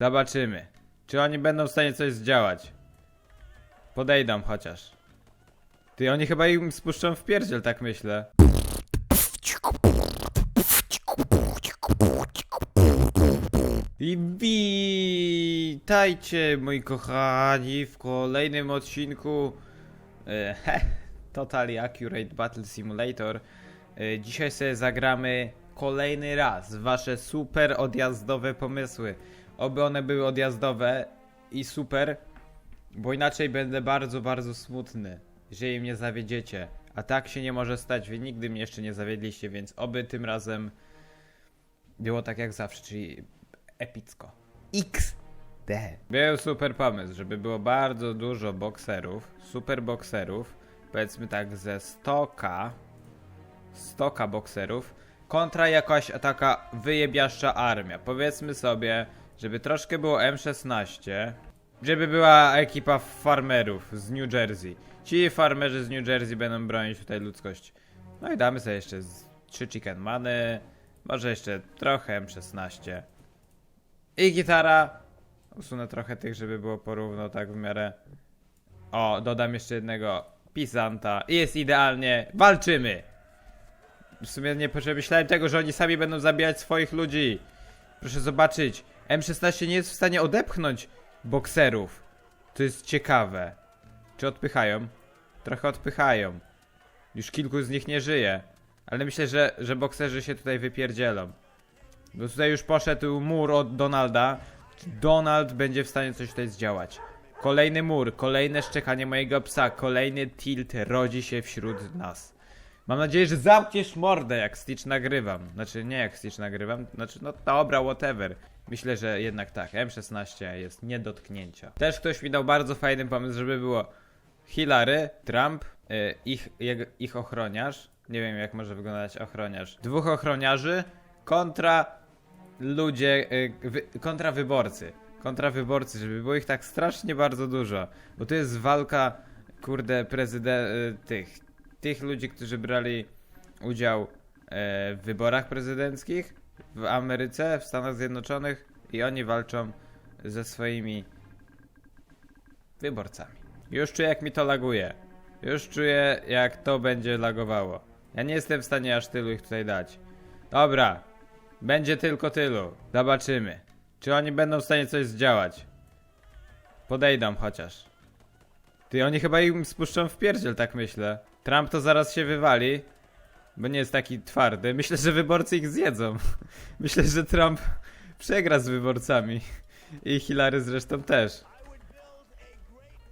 Zobaczymy. Czy oni będą w stanie coś zdziałać? Podejdą chociaż. Ty, oni chyba im spuszczą w pierdziel, tak myślę. I witajcie, moi kochani, w kolejnym odcinku e, Totally Accurate Battle Simulator. E, dzisiaj sobie zagramy kolejny raz wasze super odjazdowe pomysły. Oby one były odjazdowe i super, bo inaczej będę bardzo, bardzo smutny, jeżeli mnie zawiedziecie. A tak się nie może stać, wy nigdy mnie jeszcze nie zawiedliście, więc oby tym razem było tak jak zawsze, czyli epicko. XD. Był super pomysł, żeby było bardzo dużo bokserów, super bokserów, powiedzmy tak ze 100k, 100k bokserów, kontra jakaś taka wyjebiaszcza armia. Powiedzmy sobie, żeby troszkę było M16, żeby była ekipa farmerów z New Jersey. Ci farmerzy z New Jersey będą bronić tutaj ludzkość. No i damy sobie jeszcze 3 chicken many, może jeszcze trochę M16. I gitara. Usunę trochę tych, żeby było porówno, tak w miarę. O, dodam jeszcze jednego pisanta. I jest idealnie. Walczymy! W sumie nie przemyślałem tego, że oni sami będą zabijać swoich ludzi. Proszę zobaczyć. M16 nie jest w stanie odepchnąć bokserów. To jest ciekawe. Czy odpychają? Trochę odpychają. Już kilku z nich nie żyje. Ale myślę, że, że bokserzy się tutaj wypierdzielą. Bo tutaj już poszedł mur od Donalda. Donald będzie w stanie coś tutaj zdziałać. Kolejny mur, kolejne szczekanie mojego psa, kolejny tilt rodzi się wśród nas. Mam nadzieję, że zamkniesz mordę jak Stitch nagrywam. Znaczy nie jak Stitch nagrywam, znaczy no dobra, whatever. Myślę, że jednak tak, M16 jest nie dotknięcia. Też ktoś mi dał bardzo fajny pomysł, żeby było Hillary, Trump, y, ich, jego, ich ochroniarz. Nie wiem jak może wyglądać ochroniarz. Dwóch ochroniarzy kontra ludzie, y, wy, kontra wyborcy. Kontra wyborcy, żeby było ich tak strasznie bardzo dużo. Bo to jest walka, kurde, prezydent, y, tych, tych ludzi, którzy brali udział e, w wyborach prezydenckich w Ameryce, w Stanach Zjednoczonych i oni walczą ze swoimi wyborcami. Już czuję, jak mi to laguje. Już czuję, jak to będzie lagowało. Ja nie jestem w stanie aż tylu ich tutaj dać. Dobra, będzie tylko tylu. Zobaczymy. Czy oni będą w stanie coś zdziałać? Podejdą chociaż. Ty, oni chyba im spuszczą w pierdziel, tak myślę. Trump to zaraz się wywali, bo nie jest taki twardy. Myślę, że wyborcy ich zjedzą. Myślę, że Trump przegra z wyborcami. I Hillary zresztą też.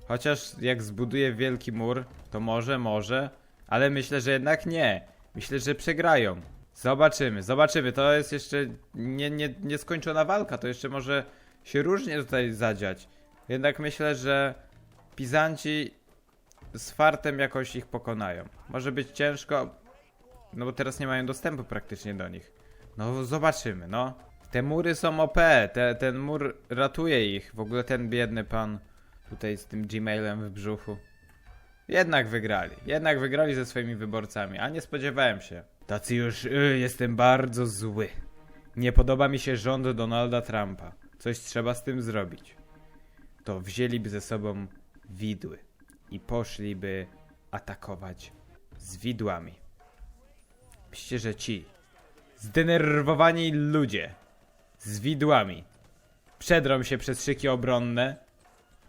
Chociaż jak zbuduje wielki mur, to może, może, ale myślę, że jednak nie. Myślę, że przegrają. Zobaczymy, zobaczymy. To jest jeszcze nie, nie, nieskończona walka, to jeszcze może się różnie tutaj zadziać. Jednak myślę, że Pizanci z fartem jakoś ich pokonają. Może być ciężko, no bo teraz nie mają dostępu praktycznie do nich. No zobaczymy, no. Te mury są OP, te, ten mur ratuje ich. W ogóle ten biedny pan tutaj z tym Gmailem w brzuchu. Jednak wygrali. Jednak wygrali ze swoimi wyborcami, a nie spodziewałem się. Tacy już, y, jestem bardzo zły. Nie podoba mi się rząd Donalda Trumpa. Coś trzeba z tym zrobić. To wzięliby ze sobą widły i poszliby atakować z widłami. Myślicie, że ci zdenerwowani ludzie z widłami przedrą się przez szyki obronne?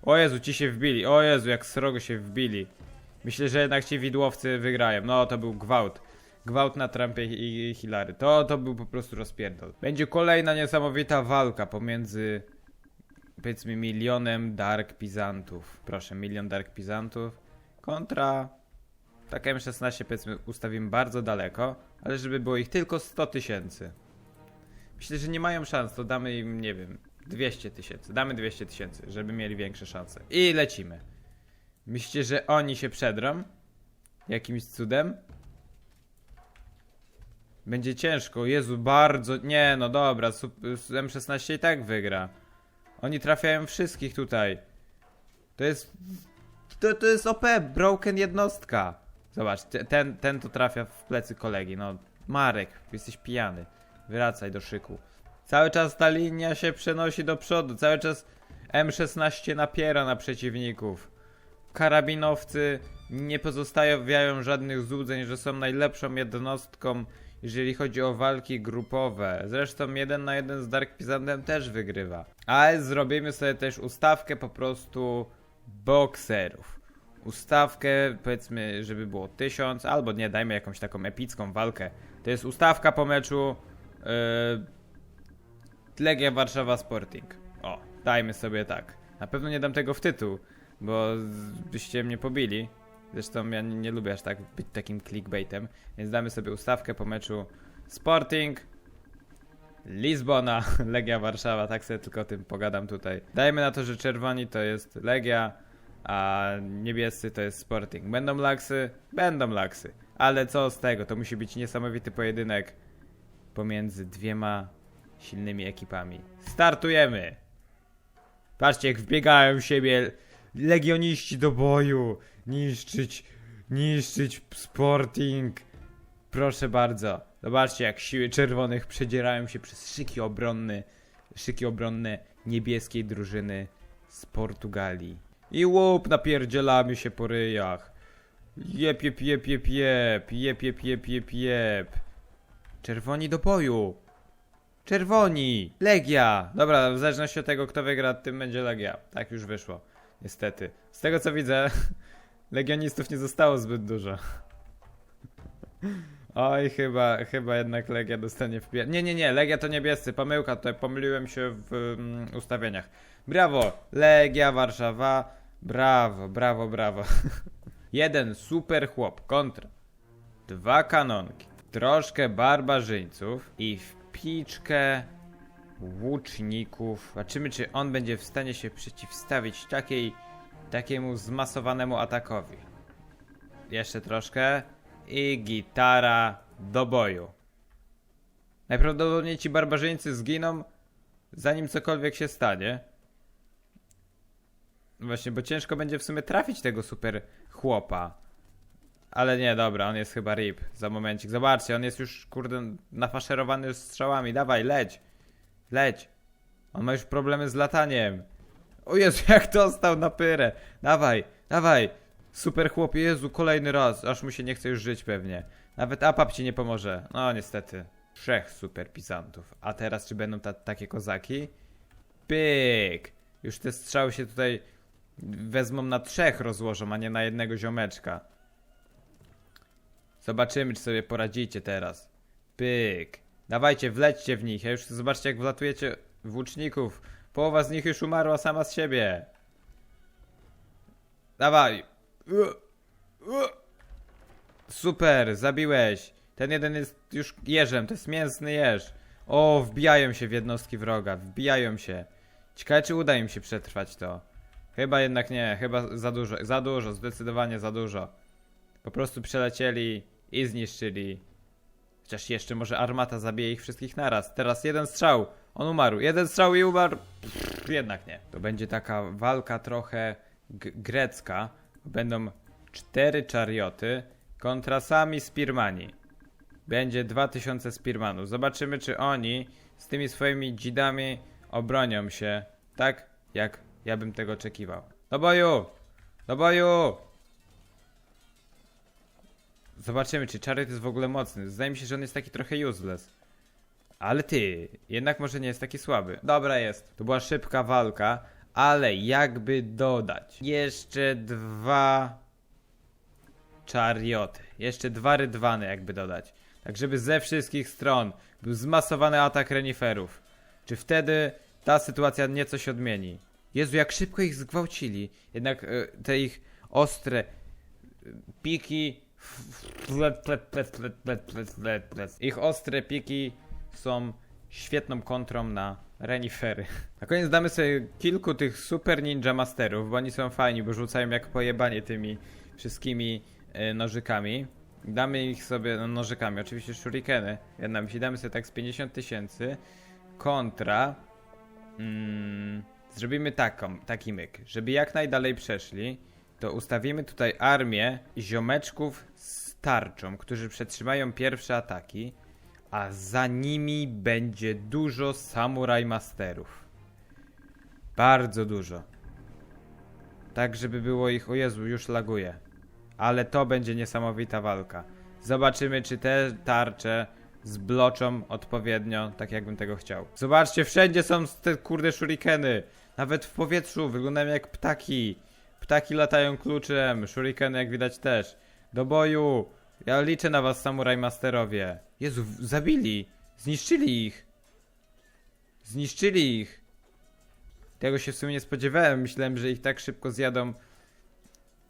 O Jezu, ci się wbili. O Jezu, jak srogo się wbili. Myślę, że jednak ci widłowcy wygrają. No, to był gwałt. Gwałt na Trumpie i Hillary. To, to był po prostu rozpierdol. Będzie kolejna niesamowita walka pomiędzy powiedzmy milionem Dark Pizantów. Proszę, milion Dark Pizantów kontra tak M16 powiedzmy ustawimy bardzo daleko, ale żeby było ich tylko 100 tysięcy. Myślę, że nie mają szans, to damy im, nie wiem, 200 tysięcy. Damy 200 tysięcy, żeby mieli większe szanse. I lecimy. Myślicie, że oni się przedrą? Jakimś cudem? Będzie ciężko, Jezu, bardzo. Nie, no dobra, sup- M16 i tak wygra. Oni trafiają wszystkich tutaj. To jest. To, to jest OP, broken jednostka. Zobacz, te- ten, ten to trafia w plecy kolegi. No, Marek, jesteś pijany. Wracaj do szyku. Cały czas ta linia się przenosi do przodu, cały czas M16 napiera na przeciwników. Karabinowcy nie pozostawiają żadnych złudzeń, że są najlepszą jednostką, jeżeli chodzi o walki grupowe. Zresztą jeden na jeden z Dark Pizantem też wygrywa. Ale zrobimy sobie też ustawkę po prostu bokserów. Ustawkę, powiedzmy, żeby było 1000, albo nie, dajmy jakąś taką epicką walkę. To jest ustawka po meczu yy, Legia Warszawa Sporting. O, dajmy sobie tak. Na pewno nie dam tego w tytuł, bo byście mnie pobili. Zresztą ja nie, nie lubię aż tak być takim clickbaitem, więc damy sobie ustawkę po meczu Sporting, Lizbona, Legia Warszawa, tak sobie tylko o tym pogadam tutaj. Dajmy na to, że czerwoni to jest Legia, a niebiescy to jest Sporting. Będą laksy? Będą laksy. Ale co z tego? To musi być niesamowity pojedynek pomiędzy dwiema silnymi ekipami. Startujemy! Patrzcie, jak wbiegają w siebie legioniści do boju. Niszczyć, niszczyć Sporting. Proszę bardzo. Zobaczcie, jak siły czerwonych przedzierają się przez szyki obronne, szyki obronne niebieskiej drużyny z Portugalii. I łup, napierdzielamy się po ryjach. Jep, jep, jep, jep, jep, jep, jep, jep, jep, jep. Czerwoni do boju. Czerwoni! Legia! Dobra, w zależności od tego, kto wygra, tym będzie Legia. Tak już wyszło. Niestety. Z tego co widzę, legionistów nie zostało zbyt dużo. Oj, chyba, chyba jednak Legia dostanie w. Nie, nie, nie, Legia to niebiescy, pomyłka, tutaj pomyliłem się w mm, ustawieniach. Brawo, Legia Warszawa, brawo, brawo, brawo. Jeden super chłop kontra dwa kanonki, troszkę barbarzyńców i w piczkę łuczników. Zobaczymy, czy on będzie w stanie się przeciwstawić takiej, takiemu zmasowanemu atakowi. Jeszcze troszkę i gitara do boju. Najprawdopodobniej ci barbarzyńcy zginą, zanim cokolwiek się stanie. Właśnie, bo ciężko będzie w sumie trafić tego super chłopa. Ale nie, dobra, on jest chyba rip. Za momencik. Zobaczcie, on jest już, kurde, nafaszerowany strzałami. Dawaj, leć. Leć. On ma już problemy z lataniem. O Jezu, jak dostał na pyrę. Dawaj, dawaj. Super chłopie, Jezu, kolejny raz. Aż mu się nie chce już żyć pewnie. Nawet Apap ci nie pomoże. No, niestety. Trzech super pisantów. A teraz czy będą ta, takie kozaki? Pyk. Już te strzały się tutaj wezmą na trzech rozłożą, a nie na jednego ziomeczka. Zobaczymy, czy sobie poradzicie teraz. Pyk. Dawajcie, wlećcie w nich. Ja już zobaczcie, jak wlatujecie włóczników. Połowa z nich już umarła sama z siebie. Dawaj. Super, zabiłeś. Ten jeden jest już jeżem, to jest mięsny jeż. O, wbijają się w jednostki wroga, wbijają się. Ciekawe, czy uda im się przetrwać to. Chyba jednak nie, chyba za dużo, za dużo, zdecydowanie za dużo. Po prostu przelecieli i zniszczyli. Chociaż jeszcze może armata zabije ich wszystkich naraz. Teraz jeden strzał. On umarł. Jeden strzał i umarł. Pff, jednak nie. To będzie taka walka trochę grecka. Będą cztery czarioty kontra sami Spirmani. Będzie 2000 Spirmanów. Zobaczymy, czy oni z tymi swoimi dzidami obronią się tak, jak ja bym tego oczekiwał. Do boju! Do boju! Zobaczymy, czy Chariot jest w ogóle mocny. Zdaje mi się, że on jest taki trochę useless. Ale ty, jednak może nie jest taki słaby. Dobra jest. To była szybka walka, ale jakby dodać jeszcze dwa czarioty. Jeszcze dwa rydwany jakby dodać. Tak żeby ze wszystkich stron był zmasowany atak reniferów. Czy wtedy ta sytuacja nieco się odmieni? Jezu, jak szybko ich zgwałcili. Jednak e, te ich ostre piki. Ich ostre piki są świetną kontrą na renifery. Na koniec damy sobie kilku tych super ninja masterów, bo oni są fajni, bo rzucają jak pojebanie tymi wszystkimi e, nożykami. Damy ich sobie, no nożykami, oczywiście shurikeny. Jedna mi damy sobie tak z 50 tysięcy kontra mm, zrobimy taką, taki myk, żeby jak najdalej przeszli, to ustawimy tutaj armię ziomeczków z tarczą, którzy przetrzymają pierwsze ataki, a za nimi będzie dużo samuraj masterów. Bardzo dużo. Tak, żeby było ich, o Jezu, już laguje. Ale to będzie niesamowita walka. Zobaczymy, czy te tarcze zbloczą odpowiednio, tak jakbym tego chciał. Zobaczcie, wszędzie są te kurde shurikeny. Nawet w powietrzu wyglądają jak ptaki. Ptaki latają kluczem, shurikeny jak widać też. Do boju! Ja liczę na was, samuraj masterowie. Jezu, zabili! Zniszczyli ich! Zniszczyli ich! Tego się w sumie nie spodziewałem. Myślałem, że ich tak szybko zjadą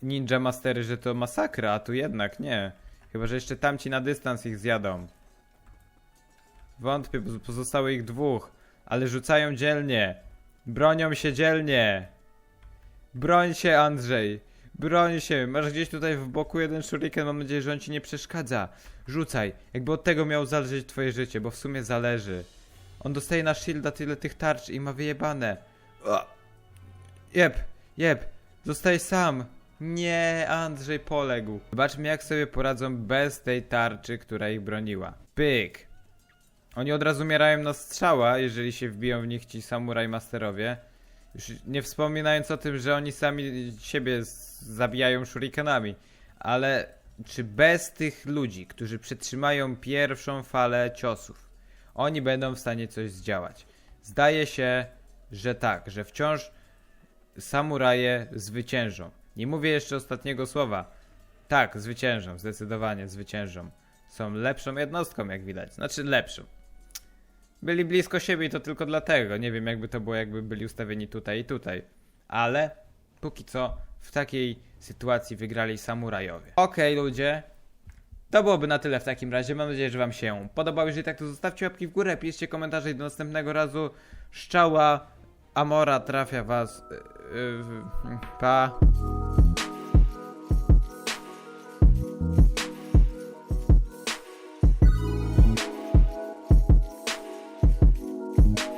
ninja mastery, że to masakra, a tu jednak nie. Chyba, że jeszcze tamci na dystans ich zjadą. Wątpię, bo pozostało ich dwóch, ale rzucają dzielnie. Bronią się dzielnie. Broń się, Andrzej. Broń się. Masz gdzieś tutaj w boku jeden shuriken. Mam nadzieję, że on ci nie przeszkadza. Rzucaj. Jakby od tego miało zależeć twoje życie, bo w sumie zależy. On dostaje na shielda tyle tych tarcz i ma wyjebane. O! Jeb, jeb. Zostaje sam. Nie, Andrzej poległ. Zobaczmy, jak sobie poradzą bez tej tarczy, która ich broniła. Pyk. Oni od razu umierają na strzała, jeżeli się wbiją w nich ci samuraj masterowie. Już nie wspominając o tym, że oni sami siebie zabijają shurikenami. Ale czy bez tych ludzi, którzy przetrzymają pierwszą falę ciosów, oni będą w stanie coś zdziałać? Zdaje się, że tak, że wciąż samuraje zwyciężą. Nie mówię jeszcze ostatniego słowa. Tak, zwyciężą, zdecydowanie zwyciężą. Są lepszą jednostką, jak widać. Znaczy lepszą. Byli blisko siebie i to tylko dlatego. Nie wiem, jakby to było, jakby byli ustawieni tutaj i tutaj. Ale póki co w takiej sytuacji wygrali samurajowie. Okej, ludzie. To byłoby na tyle w takim razie. Mam nadzieję, że Wam się podobało. Jeżeli tak, to zostawcie łapki w górę, piszcie komentarze i do następnego razu. Szczała Amora trafia Was. Yy, yy, pa.